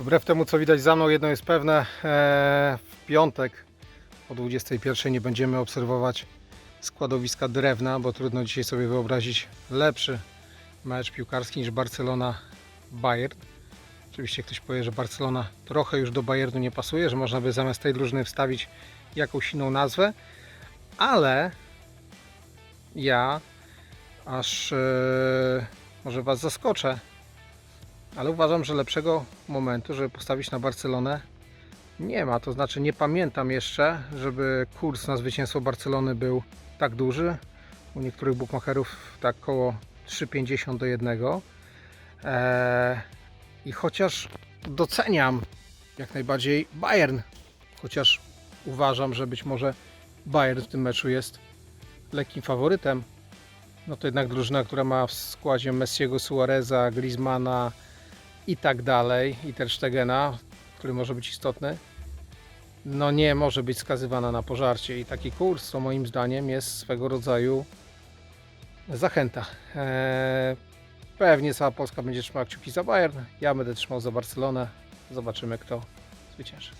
Wbrew temu, co widać za mną, jedno jest pewne. e, W piątek o 21 nie będziemy obserwować składowiska drewna, bo trudno dzisiaj sobie wyobrazić lepszy mecz piłkarski niż Barcelona-Bayern. Oczywiście ktoś powie, że Barcelona trochę już do Bayernu nie pasuje, że można by zamiast tej drużyny wstawić jakąś inną nazwę, ale ja aż e, może Was zaskoczę, ale uważam, że lepszego momentu, żeby postawić na Barcelonę nie ma. To znaczy nie pamiętam jeszcze, żeby kurs na zwycięstwo Barcelony był tak duży. U niektórych bookmacherów tak około 3,50 do 1. Eee, I chociaż doceniam jak najbardziej Bayern, chociaż uważam, że być może Bayern w tym meczu jest lekkim faworytem, no to jednak drużyna, która ma w składzie Messiego, Suareza, Griezmana i tak dalej, i Ter Stegena, który może być istotny, no nie może być skazywana na pożarcie i taki kurs to moim zdaniem jest swego rodzaju zachęta. Eee, pewnie cała Polska będzie trzymała kciuki za Bayern, ja będę trzymał za Barcelonę, zobaczymy kto zwycięży.